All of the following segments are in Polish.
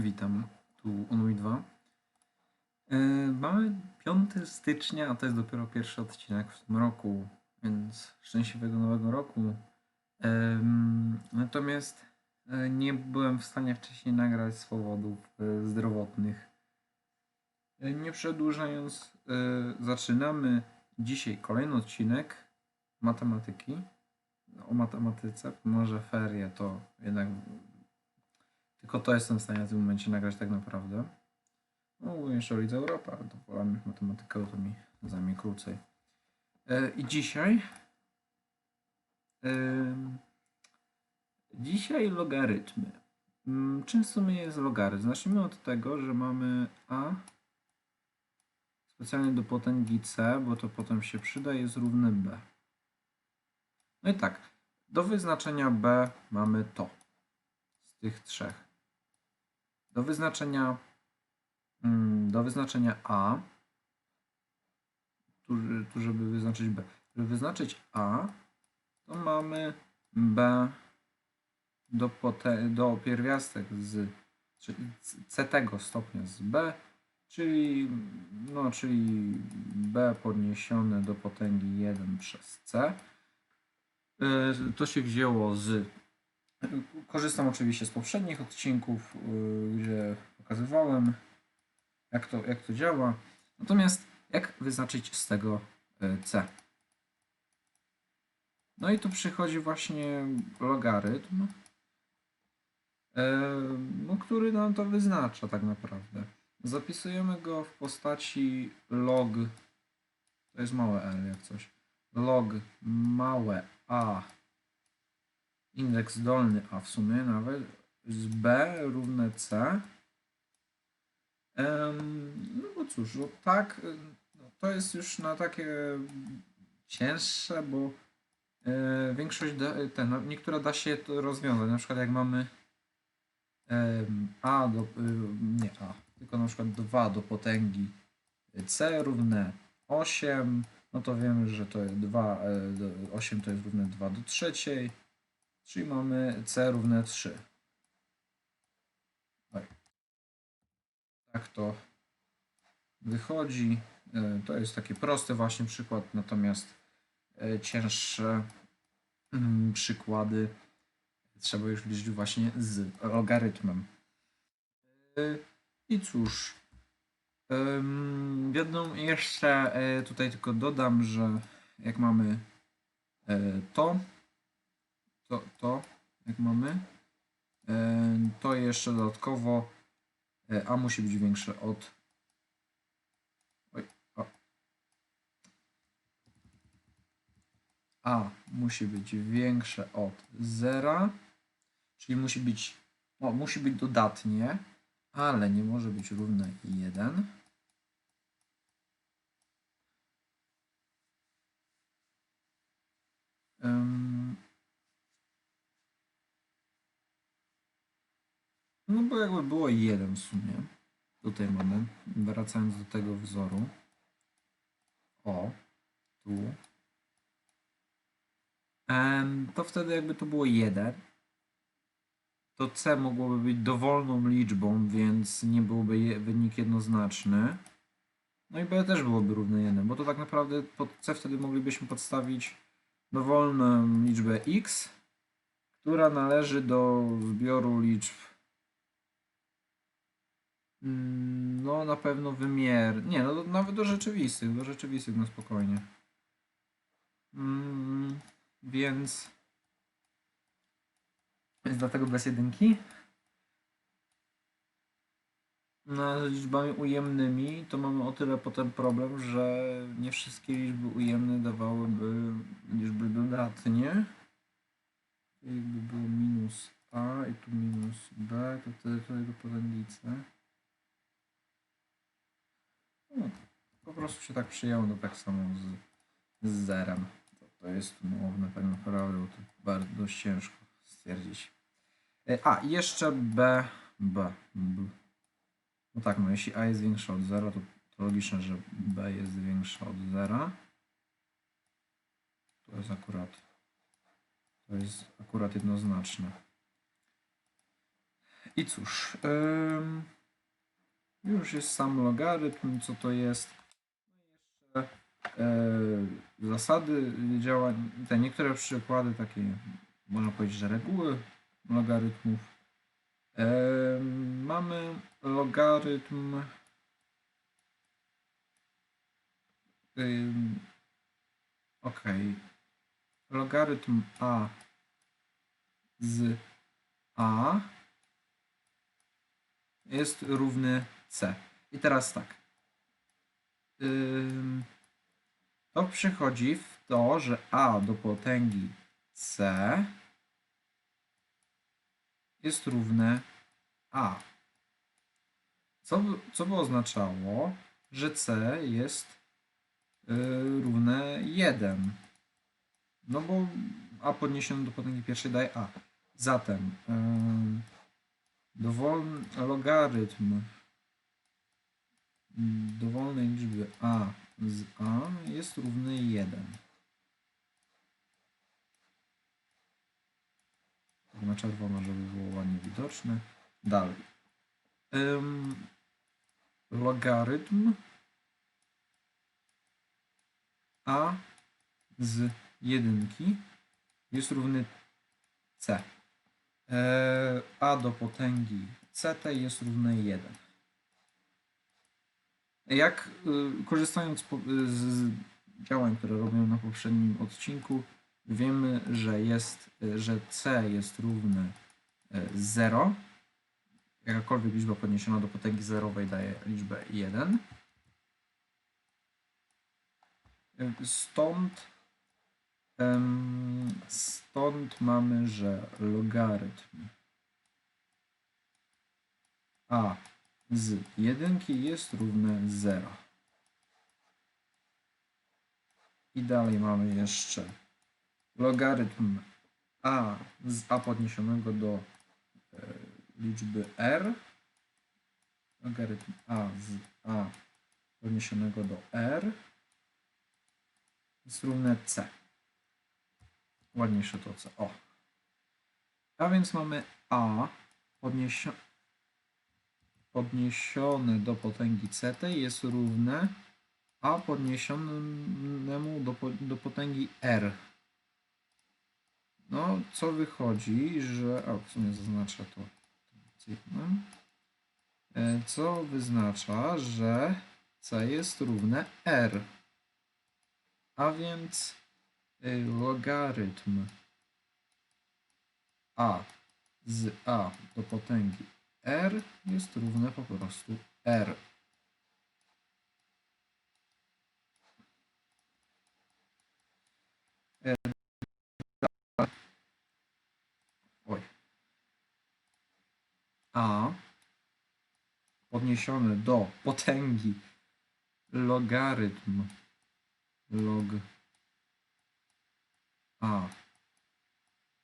Witam, tu Onui 2. E, mamy 5 stycznia, a to jest dopiero pierwszy odcinek w tym roku, więc szczęśliwego nowego roku. Natomiast e, nie byłem w stanie wcześniej nagrać z powodów e, zdrowotnych. Nie przedłużając, zaczynamy dzisiaj kolejny odcinek matematyki. O matematyce, może ferie to jednak tylko to jestem w stanie w tym momencie nagrać tak naprawdę. No, jeszcze o Lidze Europy, ale to wolę matematykę, to mi zajmie krócej. E, I dzisiaj... em, dzisiaj logarytmy. Mm, Czym w sumie jest logarytm? Zacznijmy od tego, że mamy a specjalnie do potęgi c, bo to potem się przyda, jest równe b. No i tak, do wyznaczenia b mamy to z tych trzech. Do wyznaczenia mm, do wyznaczenia A, tu, tu żeby wyznaczyć B. Żeby wyznaczyć A, to mamy B do, do pierwiastek z c tego stopnia z B, czyli, no, czyli B podniesione do potęgi 1 przez C. Y, To się wzięło z Korzystam oczywiście z poprzednich odcinków, yy, gdzie pokazywałem, jak to, jak to działa. Natomiast jak wyznaczyć z tego yy, C? No i tu przychodzi właśnie logarytm, yy, no, który nam to wyznacza tak naprawdę. Zapisujemy go w postaci log, to jest małe l jak coś, log małe a indeks dolny a w sumie nawet z b równe c. No bo cóż, no tak, no to jest już na takie cięższe, bo e, większość, da, ten, no, niektóre da się to rozwiązać. Na przykład jak mamy a do, y, nie a, tylko na przykład 2 do potęgi c równe 8, no to wiemy, że to jest 2, e, do- 8 to jest równe 2 do trzeciej. Czyli mamy c równe 3. Oj. Tak to wychodzi. E, To jest taki prosty właśnie przykład, natomiast e, cięższe mm, przykłady trzeba już liczyć właśnie z logarytmem. E, I cóż, jedną jeszcze tutaj tylko dodam, że jak mamy to, to, to jak mamy, e, to jeszcze dodatkowo e, A musi być większe od oj, o. A musi być większe od zera, czyli musi być, no, musi być dodatnie, ale nie może być równe 1. Ym, No bo jakby było jeden w sumie. Tutaj mamy, wracając do tego wzoru. O, tu. Em, to wtedy jakby to było jeden. To C mogłoby być dowolną liczbą, więc nie byłby je, wynik jednoznaczny. No i B też byłoby równe 1, bo to tak naprawdę pod C wtedy moglibyśmy podstawić dowolną liczbę x, która należy do zbioru liczb Mm, No, na pewno wymier. Nie, no do- nawet do rzeczywistych, do rzeczywistych no spokojnie. Mm, więc. Więc dlatego bez jedynki. No, z liczbami ujemnymi to mamy o tyle potem problem, że nie wszystkie liczby ujemne dawałyby liczby dodatnie. Jakby było minus a i tu minus b, to wtedy to jego potęgi c. No, po prostu się tak przyjęło, no tak samo z, z zerem. To, to jest umowne tak naprawdę, bo to bardzo ciężko stwierdzić. E, A, jeszcze B, B, B. No tak, no jeśli A jest większe od 0, to, to logiczne, że B jest większe od 0. To jest akurat, to jest akurat jednoznaczne. I cóż, ym, już jest sam logarytm, co to jest. No jeszcze e, zasady działań, te niektóre przykłady, takie można powiedzieć, że reguły logarytmów. Em, mamy logarytm. Ym, ok. Logarytm a z a jest równy c. I teraz tak. To przychodzi w to, że a do potęgi c jest równe a. Co, co by oznaczało, że c jest y, równe 1. No bo a podniesione do potęgi pierwszej daje a. Zatem dowolny logarytm dowolnej liczby a z a jest równy 1. Tak na czerwono, żeby było ładnie widoczne. Dalej. Ym, logarytm a z jedynki jest równy c. E, a do potęgi ct jest równe 1. Jak y, korzystając y, z, działań, które robiłem na poprzednim odcinku, wiemy, że jest, y, że c jest równe 0. Jakakolwiek liczba podniesiona do potęgi zerowej daje liczbę 1. Y, Stąd stąd mamy, że logarytm a z jedynki jest równe 0. I dalej mamy jeszcze logarytm a z a podniesionego do e, liczby r. Logarytm a z a podniesionego do r jest równe c. Ładniejsze to c. O. A więc mamy a podniesione podniesione do potęgi ct jest równe a podniesionemu do, do potęgi r. No, co wychodzi, że... O, w sumie zaznacza to. E, Co wyznacza, że c jest równe r. A więc y, logarytm a z a do potęgi r jest równe po prostu r. Oj. A podniesione do potęgi logarytm log a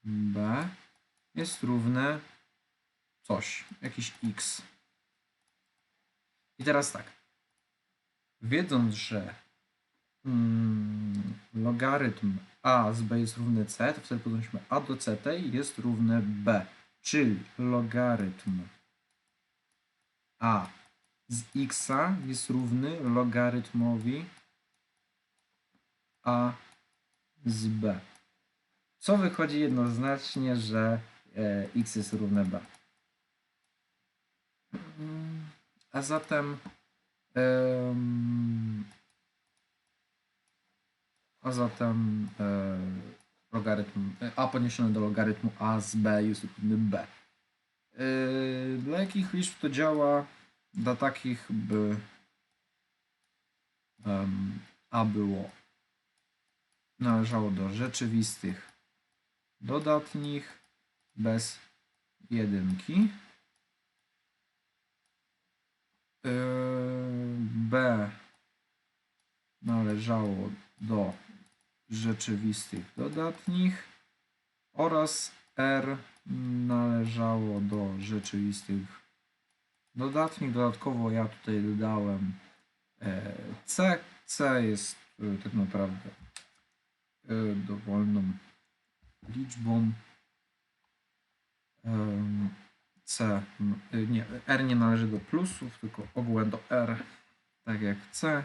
b jest równe coś, jakiś x. I teraz tak. Wiedząc, że mm, logarytm a z b jest równy c, to wtedy podnosimy a do i jest równe b. Czyli logarytm a z x jest równy logarytmowi a z b. Co wychodzi jednoznacznie, że e, x jest równe b. Mm, A zatem em, a zatem e, logarytm e, a podniesione do logarytmu a z b jest równy b. E, Dla jakich liczb to działa? Dla takich, by em, a było należało do rzeczywistych dodatnich bez jedynki. Yy, B należało do rzeczywistych dodatnich oraz R należało do rzeczywistych dodatnich. Dodatkowo ja tutaj dodałem e, C. C jest e, tak naprawdę e, dowolną liczbą. C, y, nie, R nie należy do plusów, tylko ogółem do R, tak jak C.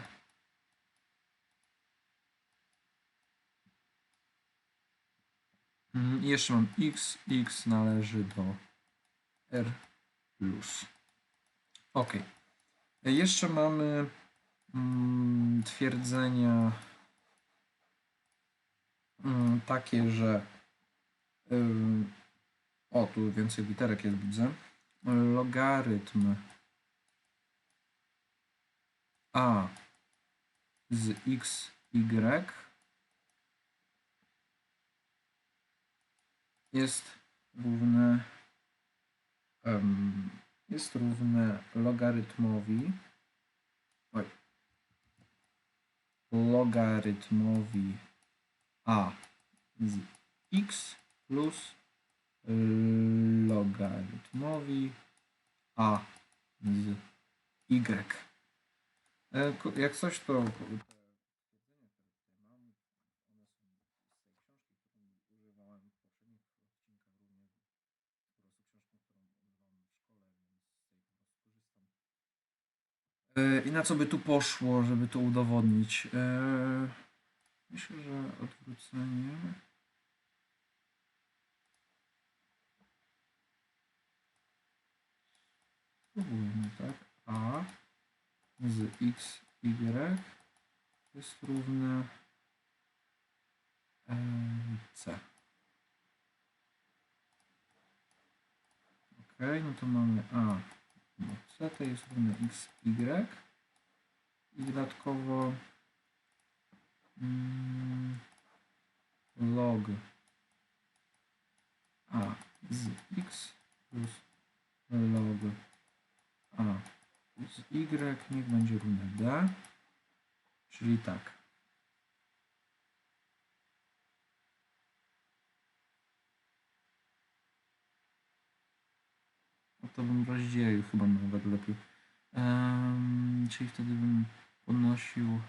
Mm, I jeszcze mam X, X należy do R plus. Ok. Jeszcze mamy mm, twierdzenia mm, takie, że o, tu więcej literek jest, widzę. Logarytm. A. Z x, y. Jest równe em, jest równe logarytmowi. Oj, logarytmowi a z x plus logarytmowi a z y. E, Jak coś to. E, I na co by tu poszło, żeby to udowodnić? E, Myślę, że odwrócenie. Spróbujmy, tak? A z x, y jest równe c. Ok, no to mamy a c to jest równe x, y i dodatkowo mm, log a z x plus log z y niech będzie równe d, czyli tak. No to bym rozdzielił chyba nawet lepiej. Em, czyli wtedy bym podnosił.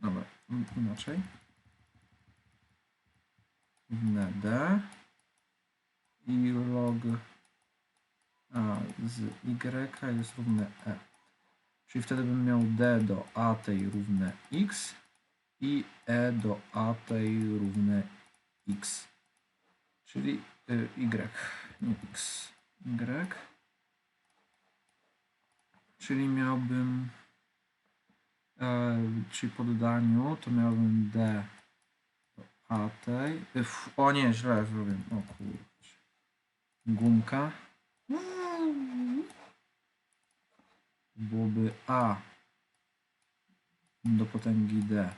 Dobra, in- inaczej. Równe d i log a z y jest równe e. Czyli wtedy bym miał d do a tej równe x i e do a tej równe x. Czyli y, y, nie x, y. Czyli miałbym, e, czyli po dodaniu to miałbym d do a tej. y, O nie, źle zrobiłem. O kurczę. Gumka. Byłoby a do potęgi d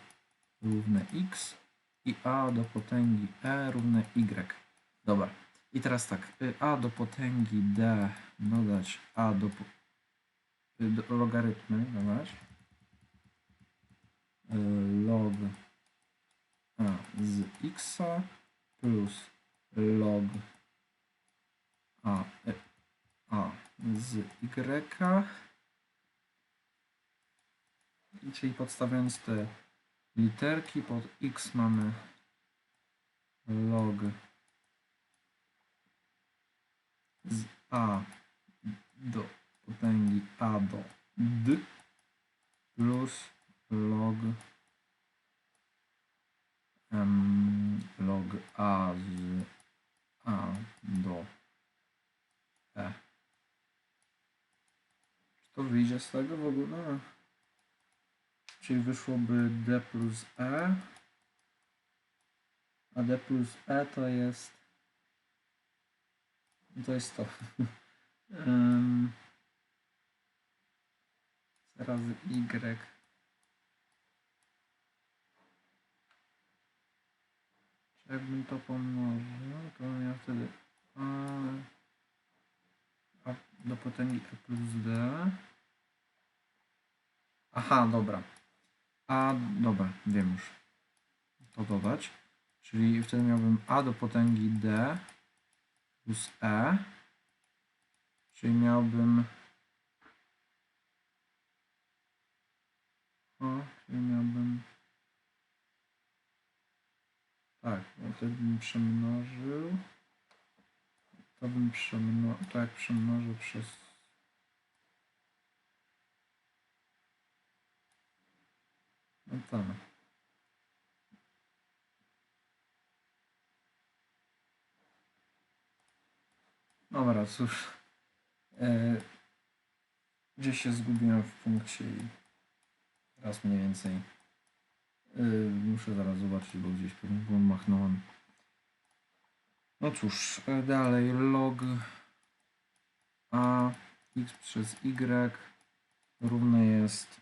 równe x i a do potęgi e równe y. Dobra. I teraz tak, y, a do potęgi d dodać a do, y, do logarytmy dodać y, log a z x plus log a, a z y Czyli podstawiając te literki, pod x mamy log z a do potęgi a do d plus log em, log a z a do e. Czy to wyjdzie z tego w ogóle? Czyli wyszłoby D plus E. A D plus E to jest. To jest to. Razy Y. Jakbym to pomnożył, to bym miał wtedy A, a do potęgi E plus D. Aha, dobra. A, dobra, wiem już. To dodać. Czyli wtedy miałbym A do potęgi D plus E. Czyli miałbym. O, czyli miałbym. Tak, wtedy bym przemnożył. to bym przemnożył, tak przemnożył przez... No tak. Dobra, cóż. E, gdzieś się zgubiłem w punkcie i teraz mniej więcej e, muszę zaraz zobaczyć, bo gdzieś pewnie byłem machnąłem. No cóż, e, dalej log a x przez y równe jest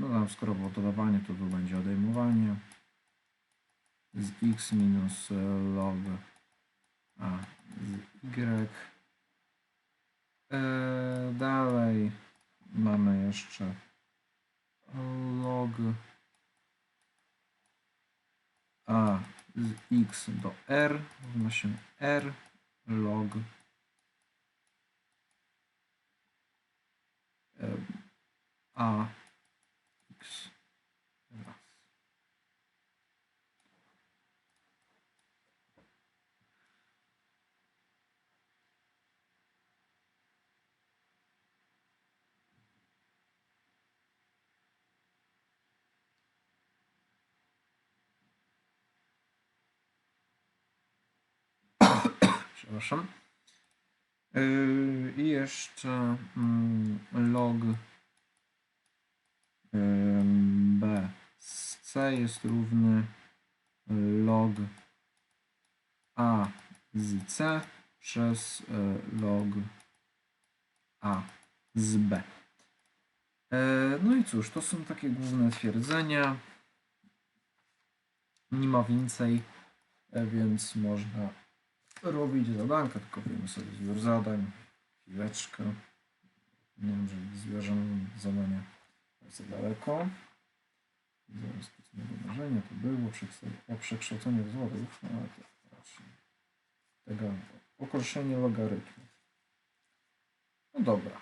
no tam skoro było dodawanie, to tu będzie odejmowanie. Z x minus e, log a z y. E, dalej mamy jeszcze log a z x do r. Się r log em, a x raz. Przepraszam. Yy, I jeszcze mm, log b z c jest równy log a z c przez y, log a z b. E, No i cóż, to są takie główne twierdzenia. Nie ma więcej, e, więc można robić zadanka, tylko wiemy sobie zbiór zadań, chwileczkę. Nie wiem, że zbierzemy zadania bardzo daleko. Zamiast specjalnego marzenia to było o przekształcenie wzorów, no tego określenie logarytmu. No dobra.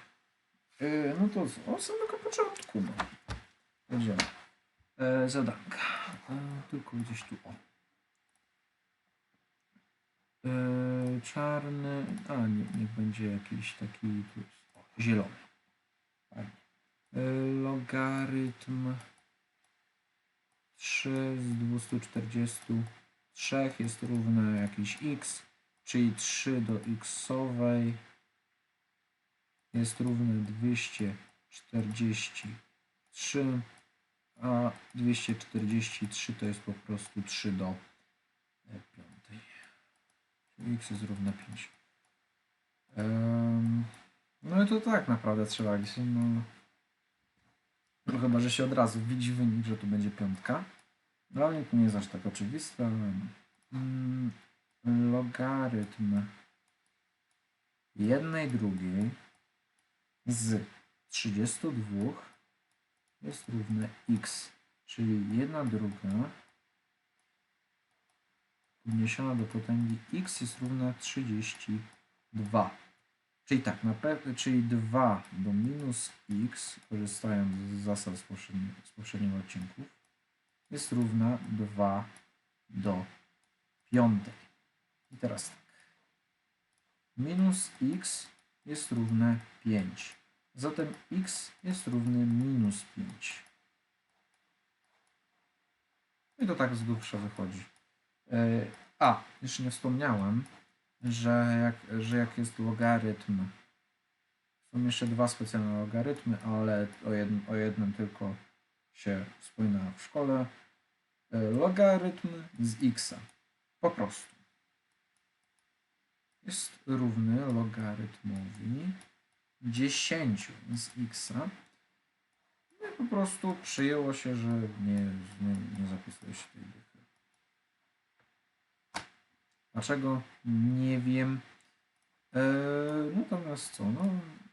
Yy, no to od samego początku, no. E, zadanka. E, tylko gdzieś tu, o. Yy, czarny, a nie, niech będzie jakiś taki tu o, zielony. Fajnie. Logarytm 3 z 243 jest równe jakiś x, czyli 3 do xowej jest równe 243, a 243 to jest po prostu 3 do e, piątej. X jest równe 5. Em, no i to tak naprawdę trzeba liczyć. No, no chyba, że się od razu widzi wynik, że tu będzie piątka. Dla mnie to nie jest aż tak oczywiste, mm, logarytm jednej drugiej z 32 jest równe x, czyli jedna druga podniesiona do potęgi x jest równa 32. Czyli tak, na pe- czyli 2 do minus x, korzystając z zasad z, poprzedni- z poprzednich odcinków, jest równa 2 do piątej. I teraz tak. Minus x jest równe 5. Zatem x jest równy minus 5. I to tak z grubsza wychodzi. E, A, jeszcze nie wspomniałem, że jak, że jak jest logarytm, są jeszcze dwa specjalne logarytmy, ale o jednym, o jednym tylko się wspomina w szkole. E, Logarytm z x. Po prostu. Jest równy logarytmowi 10 z x. No i po prostu przyjęło się, że nie, nie, nie zapisuje się tej Dlaczego? Nie wiem. Eee, natomiast co? No,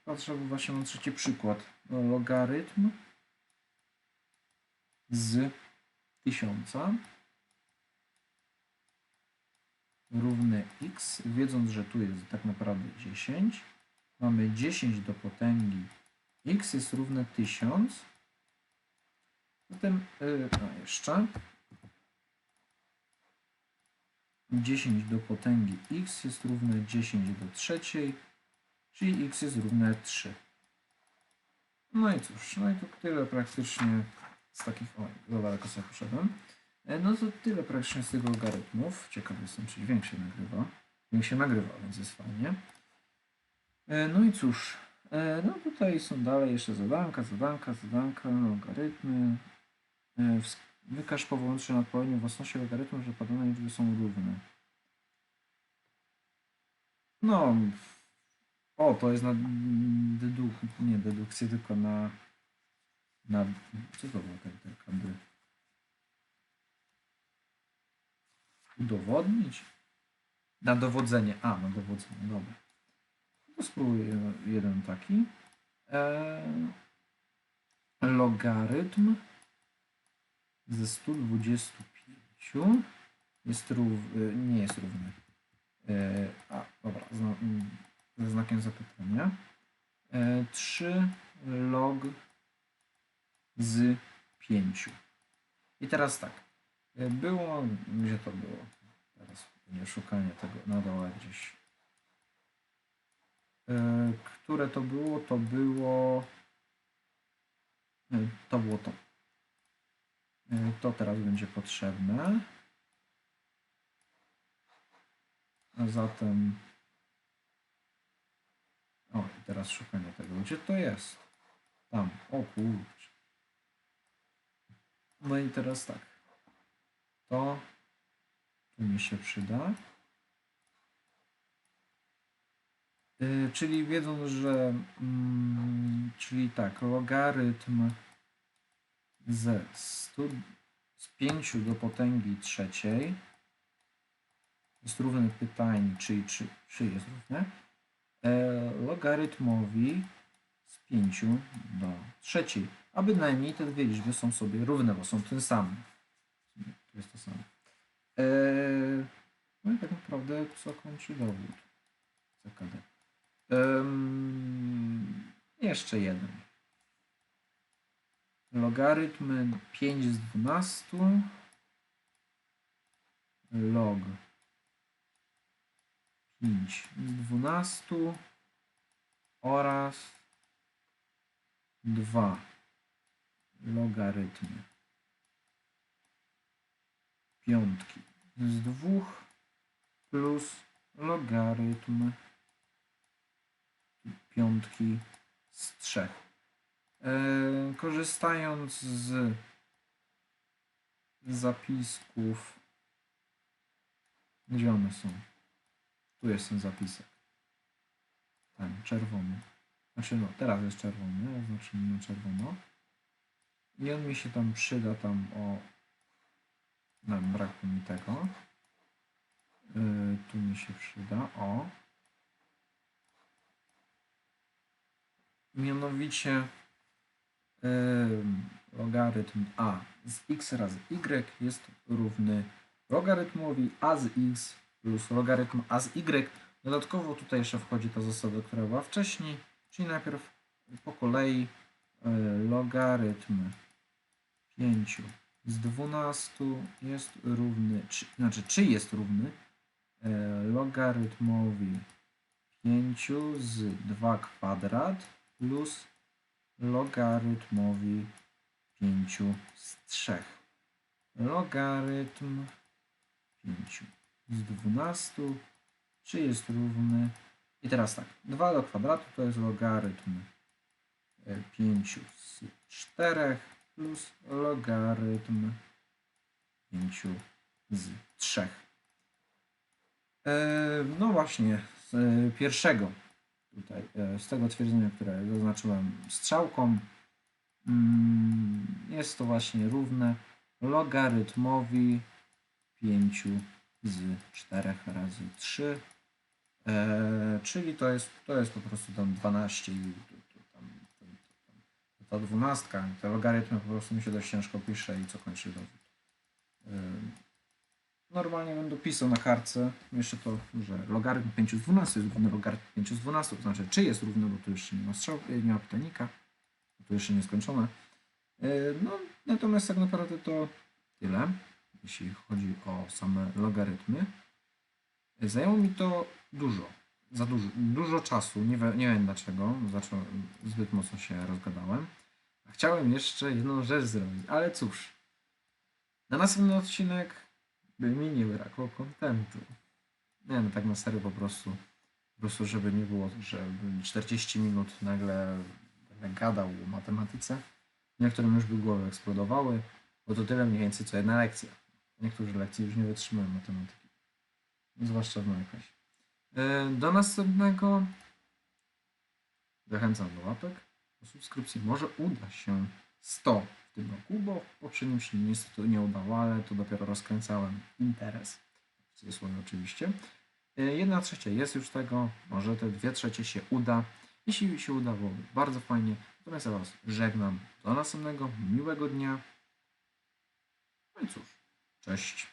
patrzę, właśnie mam trzeci przykład. Logarytm z 1000 równy x, wiedząc, że tu jest tak naprawdę 10, mamy 10 do potęgi x jest równe 1000. Zatem, yy, no jeszcze, 10 do potęgi x jest równe 10 do trzeciej, czyli x jest równe 3. No i cóż, no i to tyle praktycznie z takich... Oj, za daleko sobie poszedłem. E, No to tyle praktycznie z tych logarytmów. Ciekawy jestem, czy dźwięk się nagrywa. Dźwięk się nagrywa, więc jest fajnie. E, No i cóż, e, no tutaj są dalej jeszcze zadanka, zadanka, zadanka, logarytmy. Wykaż po wyłączeniu odpowiednio własności logarytmu, że podane liczby są równe. No, o, to jest na deduk, nie dedukcję, tylko na, na, co to była literka D? Udowodnić? Na dowodzenie, a, na dowodzenie, dobra. To spróbuję jeden taki. Eee, logarytm ze 125 jest rów, y, nie jest równy. E, a, dobra, ze znakiem zapytania. E, 3 log z 5. I teraz tak. E, Było, gdzie to było? Teraz nie szukanie tego na dole gdzieś. E, Które to było? To było. e, To było to. E, To teraz będzie potrzebne. A zatem. O, i teraz szukanie tego. Gdzie to jest? Tam. O kurczę. No i teraz tak. To tu mi się przyda. Yy, czyli wiedząc, że mm, czyli tak, logarytm ze 100, z 5 do potęgi trzeciej jest równy pytaniu, czy, czy, czy jest równe, e, logarytmowi z 5 do trzeciej. A bynajmniej te dwie liczby są sobie równe, bo są tym samym. To jest to samo. E, no i tak naprawdę co kończy dowód. CKD. Em, jeszcze jeden. Logarytm 5 z 12 log 5 z 12 oraz 2 logarytmy. Piątki z 2 plus logarytm. Piątki z 3. E, korzystając z zapisków, gdzie one są? Tu jest ten zapisek. Ten czerwony. Znaczy no, teraz jest czerwony, oznaczymy na czerwono. I on mi się tam przyda tam o... No, brakło mi tego. Yy, tu mi się przyda, o. Mianowicie logarytm a z x razy y jest równy logarytmowi a z x plus logarytm a z y. Dodatkowo tutaj jeszcze wchodzi ta zasada, która była wcześniej, czyli najpierw po kolei y, logarytm 5 z 12 jest równy, czy, znaczy czy jest równy y, logarytmowi 5 z 2 kwadrat plus logarytmowi 5 z 3. Logarytm 5 z 12 czy jest równy i teraz tak, 2 do kwadratu to jest logarytm 5 z 4 plus logarytm 5 z 3. E, No właśnie, z e, pierwszego tutaj, e, z tego twierdzenia, które zaznaczyłem strzałką, mm, jest to właśnie równe logarytmowi 5 z 4 razy 3, e, czyli to jest, to jest po prostu tam 12 i ta dwunastka, te logarytmy po prostu mi się dość ciężko pisze i co kończy dowód. Normalnie będę pisał na kartce jeszcze to, że logarytm 5 z 12 jest równy logarytm 5 z 12, to znaczy czy jest równy, bo tu jeszcze nie ma strzał, nie ma pytajnika, bo tu jeszcze nie skończone. E, No, natomiast tak naprawdę to tyle, jeśli chodzi o same logarytmy. Zajęło mi to dużo, za dużo, dużo czasu, nie, nie wiem dlaczego, zacząłem, zbyt mocno się rozgadałem. Chciałem jeszcze jedną rzecz zrobić, ale cóż, na następny odcinek by mi nie brakło kontentu. Nie no, tak na serio po prostu, po prostu żeby nie było, że 40 minut nagle gadał o matematyce, niektórym już by głowy eksplodowały, bo to tyle mniej więcej co jedna lekcja. Niektórzy lekcji już nie wytrzymują matematyki. Zwłaszcza w mojej klasie. E, Do następnego zachęcam do łapek, do subskrypcji. Może uda się 100 w tym roku, bo w poprzednim się niestety nie udało, ale to dopiero rozkręcałem interes. W cudzysłowie oczywiście. E, Jedna trzecia jest już tego, może te dwie trzecie się uda. Jeśli się uda, byłoby bardzo fajnie. Natomiast ja Was żegnam. Do następnego miłego dnia. No i cóż, cześć.